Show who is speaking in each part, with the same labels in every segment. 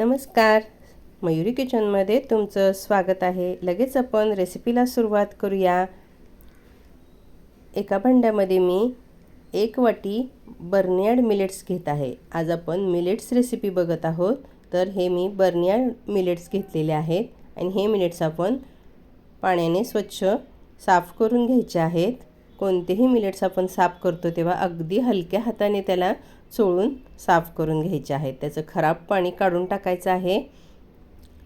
Speaker 1: नमस्कार. मयुरी किचनमध्ये तुमचं स्वागत आहे. लगेच आपण रेसिपीला सुरुवात करूया. एका भांड्यामध्ये मी एक वाटी बर्नियाड मिलेट्स घेत आहे. आज आपण मिलेट्स रेसिपी बघत आहोत. तर हे मी बर्नियाड मिलेट्स घेतलेले आहेत. आणि हे मिलेट्स आपण पाण्याने स्वच्छ साफ करून घ्यायचे आहेत. कोणतेही मिलेट्स आपण साफ करतो तेव्हा अगदी हलक्या हाताने त्याला चोळून साफ करून घ्यायचे आहेत त्याचं खराब पाणी काढून टाकायचं आहे.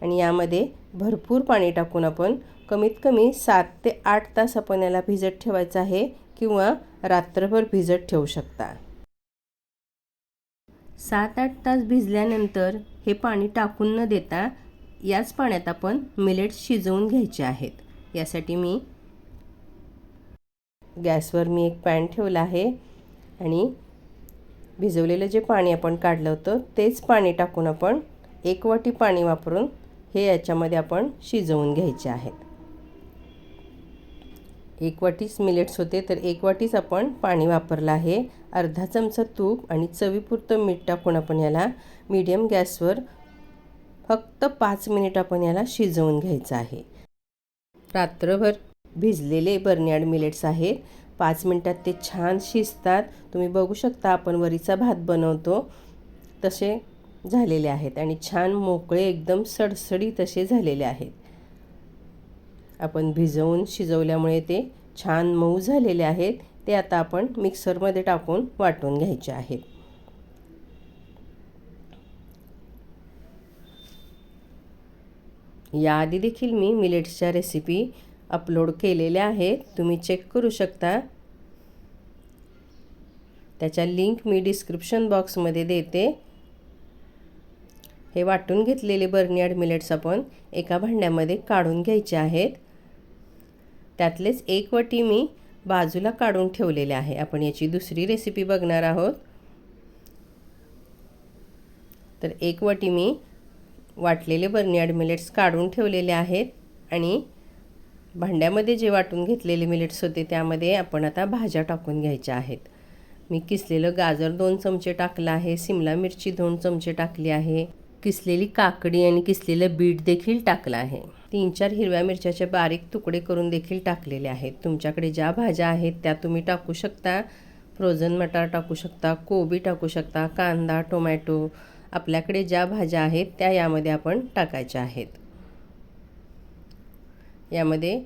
Speaker 1: आणि यामध्ये भरपूर पाणी टाकून आपण कमीत कमी सात ते आठ तास आपण याला भिजत ठेवायचं आहे किंवा रात्रभर भिजत ठेवू शकता. सात आठ तास भिजल्यानंतर हे पाणी टाकून न देता याच पाण्यात आपण मिलेट्स शिजवून घ्यायचे आहेत. यासाठी मी गॅसवर मी एक पॅन ठेवला आहे आणि भिजवलेलं जे पाणी आपण काढलं होतं तेच पाणी टाकून आपण एक वाटी पाणी वापरून हे याच्यामध्ये आपण शिजवून घ्यायचे आहेत. एक वाटीच मिलेट्स होते तर एक वाटीच आपण पाणी वापरलं आहे. अर्धा चमचा तूप आणि चवीपुरतं मीठ टाकून आपण याला मीडियम गॅसवर फक्त पाच मिनिट आपण याला शिजवून घ्यायचं आहे. रात्रभर भिजलेले बर्नियाड मिलेट्स आहेत. पाच मिनटात ते छान शिजतात. तुम्ही बघू शकता आपण वरीचा भात बनवतो. तसे झालेले आहेत आणि छान मोकळे एकदम सडसडी तसे झालेले आहेत. आपण भिजवून शिजवल्यामुळे ते छान मऊ झालेले आहेत. ते आता आपण मिक्सरमध्ये टाकून वाटून घ्यायचे आहेत. याआधी देखील मी मिलेट्सच्या रेसिपी अपलोड केलेल्या आहेत तुम्ही चेक करू शकता. त्याच्या लिंक मी डिस्क्रिप्शन बॉक्समध्ये देते. हे वाटून घेतलेले बर्नियाड मिलेट्स आपण एका भांड्यामध्ये काढून घ्यायचे आहेत. त्यातलेच एक वटी मी बाजूला काढून ठेवलेले आहे. आपण याची दुसरी रेसिपी बघणार आहोत. तर एक वटी मी वाटलेले बर्नियाड मिलेट्स काढून ठेवलेले आहेत आणि भांड्यामध्ये जे वाटून घेतलेले मिलेट्स होते त्यामध्ये आपण आता भाज्या टाकून घ्यायच्या आहेत. मी किसलेलं गाजर दोन चमचे टाकलं आहे सिमला मिरची दोन चमचे टाकली आहे किसलेली काकडी आणि किसलेलं बीट देखील टाकलं आहे. तीन चार हिरव्या मिरच्याचे बारीक तुकडे करून देखील टाकलेले आहेत. तुमच्याकडे ज्या भाज्या आहेत त्या तुम्ही टाकू शकता. फ्रोझन मटार टाकू शकता कोबी टाकू शकता कांदा टोमॅटो आपल्याकडे ज्या भाज्या आहेत त्या यामध्ये आपण टाकायच्या आहेत. यामध्ये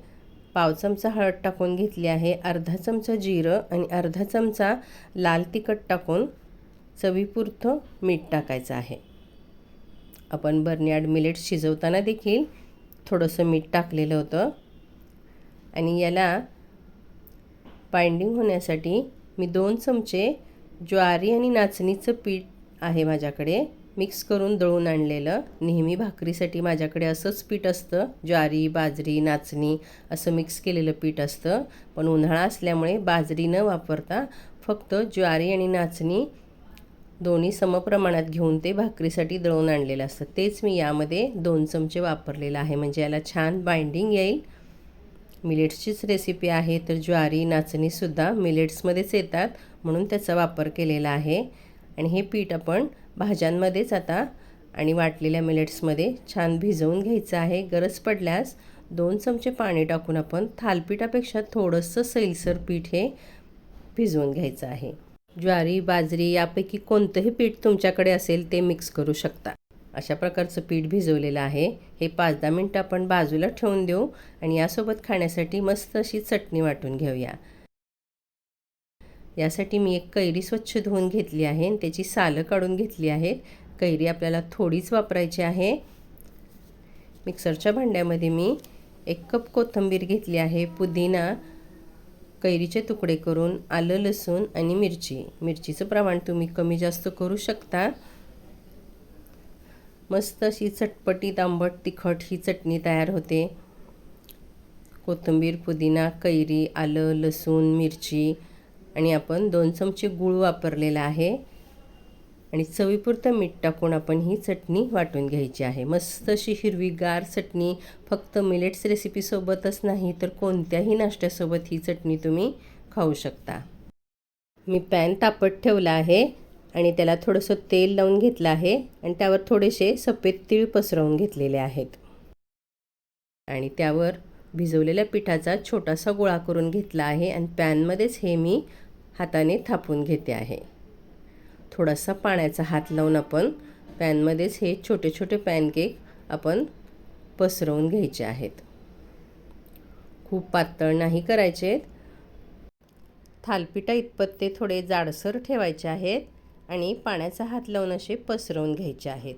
Speaker 1: पाव चमचा हळद टाकून घेतली आहे अर्धा चमचा जिरं आणि अर्धा चमचा लाल तिखट टाकून चवीपुरतं मीठ टाकायचं आहे. आपण बर्नियाड मिलेट शिजवताना देखील थोडंसं मीठ टाकलेलं होतं. आणि याला बाइंडिंग होण्यासाठी मी दोन चमचे ज्वारी आणि नाचणीचं पीठ आहे माझ्याकडे. मिक्स करून दळून आणलेलं. नेहमी भाकरीसाठी माझ्याकडे असंच पीठ असतं. ज्वारी बाजरी नाचणी असं मिक्स केलेलं पीठ असतं. पण उन्हाळा असल्यामुळे बाजरी न वापरता फक्त ज्वारी आणि नाचणी दोन्ही समप्रमाणात घेऊन ते भाकरीसाठी दळून आणलेलं असतं. तेच मी यामध्ये दोन चमचे वापरलेलं आहे. म्हणजे याला छान बाइंडिंग येईल. मिलेट्सचीच रेसिपी आहे तर ज्वारी नाचणीसुद्धा मिलेट्समध्येच येतात म्हणून त्याचा वापर केलेला आहे. आणि हे पीठ आपण भाज्यांमध्येच आता आणि वाटलेल्या मिलेट्समध्ये छान भिजवून घ्यायचं आहे. गरज पडल्यास दोन चमचे पाणी टाकून आपण थालपीठापेक्षा थोडंसं सैलसर पीठ हे भिजवून घ्यायचं आहे. ज्वारी बाजरी यापैकी कोणतंही पीठ तुमच्याकडे असेल ते मिक्स करू शकता. अशा प्रकारचं पीठ भिजवलेलं आहे. हे पाच दहा मिनटं आपण बाजूला ठेवून देऊ आणि यासोबत खाण्यासाठी मस्त अशी चटणी वाटून घेऊया. यासाठी मी एक कैरी स्वच्छ धुवून घेतली आहे आणि त्याची सालं काढून घेतली आहेत. कैरी आपल्याला थोडीच वापरायची आहे. मिक्सरच्या भांड्यामध्ये मी एक कप कोथिंबीर घेतली आहे. पुदिना कैरीचे तुकडे करून आलं लसूण आणि मिरची. मिरचीचं प्रमाण तुम्ही कमी जास्त करू शकता. मस्त अशी चटपटीत आंबट तिखट ही चटणी तयार होते. कोथिंबीर पुदिना कैरी आलं लसूण मिरची आणि आपण दोन चमचे गूळ वापरलेला आहे. आणि चवीपुरतं मीठ टाकून आपण ही चटणी वाटून घ्यायची आहे. मस्त अशी हिरवीगार चटणी. फक्त मिलेट्स रेसिपीसोबतच नाही तर कोणत्याही नाश्त्यासोबत ही चटणी तुम्ही खाऊ शकता. मी पॅन तापत ठेवला आहे आणि त्याला थोडंसं तेल लावून घेतलं आहे आणि त्यावर थोडेसे सफेद तीळ पसरवून घेतलेले आहेत. आणि त्यावर भिजवलेल्या पिठाचा छोटासा गोळा करून घेतला आहे आणि पॅनमध्येच हे मी हाताने थापून घेते आहे. थोडासा पाण्याचा हात लावून आपण पॅनमध्येच हे छोटे छोटे पॅनकेक आपण पसरवून घ्यायचे आहेत. खूप पातळ नाही करायचे थालपिटा इतपत ते थोडे जाडसर ठेवायचे आहेत आणि पाण्याचा हात लावून असे पसरवून घ्यायचे आहेत.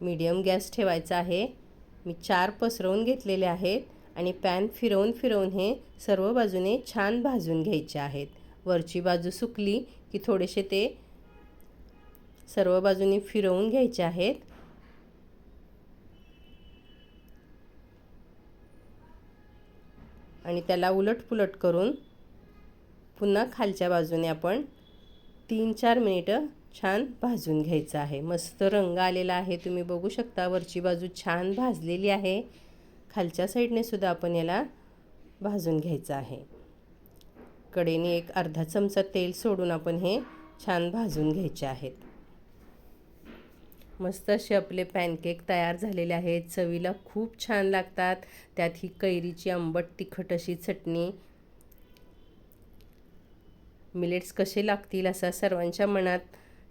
Speaker 1: मीडियम गॅस ठेवायचा आहे. मी चार पसरवून घेतलेले आहेत आणि पॅन फिरवून फिरवून हे सर्व बाजूने छान भाजून घ्यायचे आहेत. वरची बाजू सुकली की थोडेसे ते सर्व बाजूनी फिरवून घ्यायचे आहेत. आणि त्याला उलट पुलट करून पुन्हा खालच्या बाजूने आपण तीन चार मिनिटं छान भाजून घ्यायचं आहे. मस्त रंग आलेला आहे. तुम्ही बघू शकता वरची बाजू छान भाजलेली आहे. खालच्या साईडने सुद्धा आपण याला भाजून घ्यायचं आहे. कडेने एक अर्धा चमचा तेल सोडून आपण हे छान भाजून घ्यायचे आहेत. मस्त असे आपले पॅनकेक तयार झालेले आहेत. चवीला खूप छान लागतात. त्यात ही कैरीची आंबट तिखट अशी चटणी. मिलेट्स कसे लागतील असा सर्वांच्या मनात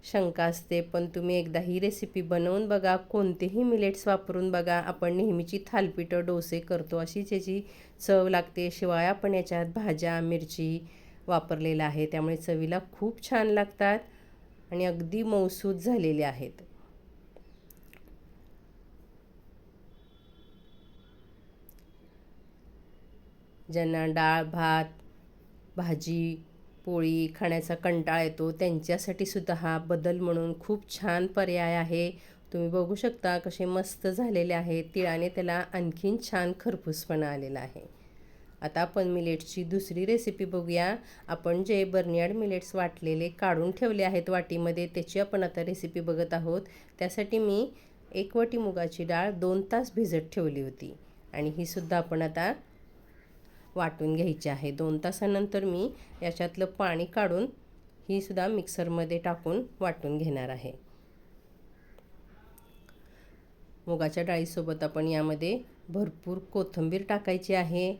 Speaker 1: शंका असते पण तुम्ही एकदा ही रेसिपी बनवून बघा. कोणतेही मिलेट्स वापरून बघा. आपण नेहमीची थालपिठं डोसे करतो. अशीच याची चव लागते. शिवाय आपण याच्यात भाज्या मिरची वापरलेला आहे त्यामुळे चवीला खूप छान लागतात आणि अगदी मौसूद झालेले आहेत. ज्यांना डाळ भात भाजी पोळी खाण्याचा कंटाळा येतो. त्यांच्यासाठी सुद्धा हा बदल म्हणून खूप छान पर्याय आहे. तुम्ही बघू शकता कसे मस्त झालेले आहे. तिळाने त्याला आणखीन छान खरपूसपणा आलेला आहे. आता आपण मिलेट्सची दुसरी रेसिपी बघूया. आपण जे बर्नियाड मिलेट्स वाटलेले काढून ठेवले आहेत वाटीमध्ये त्याची आपण आता रेसिपी बघत आहोत. त्यासाठी मी एक वाटी मुगाची डाळ दोन तास भिजत ठेवली होती. आणि ही सुद्धा आपण आता वाटून घ्यायची आहे. दोन तासानंतर मी याच्यातलं पाणी काढून ही सुद्धा मिक्सरमध्ये टाकून वाटून घेणार आहे. मुगाच्या डाळीसोबत आपण यामध्ये भरपूर कोथिंबीर टाकायची आहे.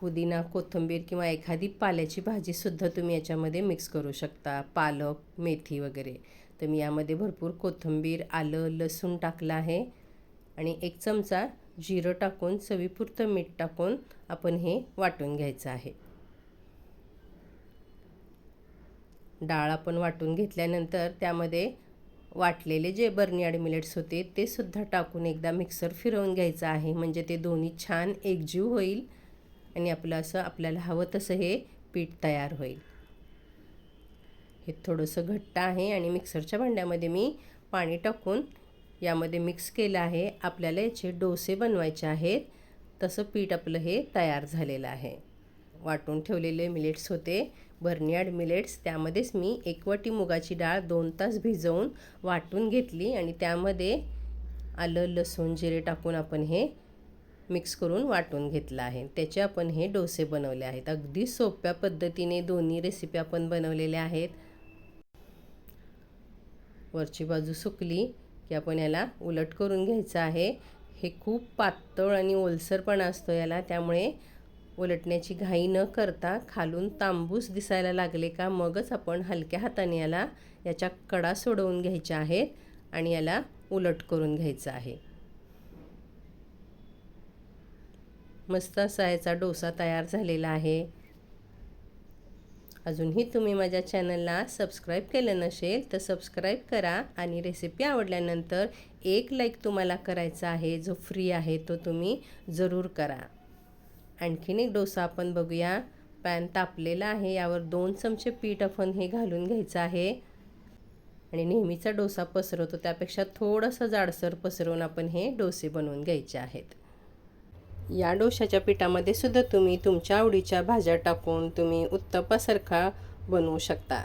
Speaker 1: पुदिना कोथिंबीर किंवा एखादी पाल्याची भाजीसुद्धा तुम्ही याच्यामध्ये मिक्स करू शकता. पालक मेथी वगैरे. तर मी यामध्ये भरपूर कोथिंबीर आलं लसूण टाकलं आहे. आणि एक चमचा जिरं टाकून चवीपुरतं मीठ टाकून आपण हे वाटून घ्यायचं आहे. डाळ आपण वाटून घेतल्यानंतर त्यामध्ये वाटलेले जे बर्नियाड मिलेट्स होते ते सुद्धा टाकून एकदा मिक्सर फिरवून घ्यायचं आहे. म्हणजे ते दोन्ही छान एकजीव होईल आणि आपलं असं आपल्याला हवं तसं हे पीठ तयार होईल. हे थोडंसं घट्ट आहे आणि मिक्सरच्या भांड्यामध्ये मी पाणी टाकून यामध्ये मिक्स केलं आहे. आपल्याला याचे डोसे बनवायचे आहेत. तसं पीठ आपलं हे तयार झालेलं आहे. वाटून ठेवलेले मिलेट्स होते. बर्नियाड मिलेट्स त्यामध्येच मी एकवटी मुगाची डाळ दोन तास भिजवून वाटून घेतली आणि त्यामध्ये आलं लसूण जिरे टाकून आपण हे मिक्स करून वाटून घेतलं आहे. त्याचे आपण हे डोसे बनवले आहेत. अगदी सोप्या पद्धतीने दोन्ही रेसिपी आपण बनवलेल्या आहेत. वरची बाजू सुकली. की आपण याला उलट करून घ्यायचं आहे. हे खूप पातळ आणि ओलसरपणा असतो याला त्यामुळे उलटण्याची घाई न करता खालून तांबूस दिसायला लागले का मगच आपण हलक्या हाताने याला याच्या कडा सोडवून घ्यायच्या आहेत आणि याला उलट करून घ्यायचं आहे. मस्त असा याचा डोसा तयार झालेला आहे. अजूनही तुम्ही माझ्या चॅनलला सबस्क्राईब केलं नसेल तर सबस्क्राईब करा आणि रेसिपी आवडल्यानंतर एक लाईक तुम्हाला करायचा आहे जो फ्री आहे तो तुम्ही जरूर करा. आणखीन एक डोसा आपण बघूया. पॅन तापलेला आहे यावर दोन चमचे पीठ आपण हे घालून घ्यायचं आहे. आणि नेहमीचा डोसा पसरवतो त्यापेक्षा थोडंसं जाडसर पसरवून आपण हे डोसे बनवून घ्यायचे आहेत. या डोशाच्या पिठामध्ये सुद्धा तुम्ही तुमच्या आवडीच्या भाज्या टाकून तुम्ही उत्तप्पासारखा बनवू शकता.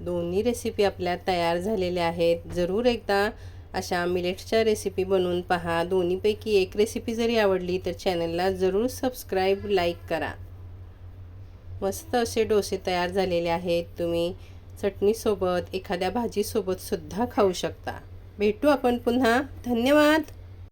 Speaker 1: दोन्ही रेसिपी आपल्या तयार झालेल्या आहेत. जरूर एकदा अशा मिलेट्सच्या रेसिपी बनवून पहा. दोन्हीपैकी एक रेसिपी जरी आवडली तर चॅनलला जरूर सबस्क्राईब लाईक करा. मस्त असे डोसे तयार झालेले आहेत. तुम्ही चटणीसोबत एखाद्या भाजीसोबत सुद्धा खाऊ शकता. भेटू आपण पुन्हा. धन्यवाद!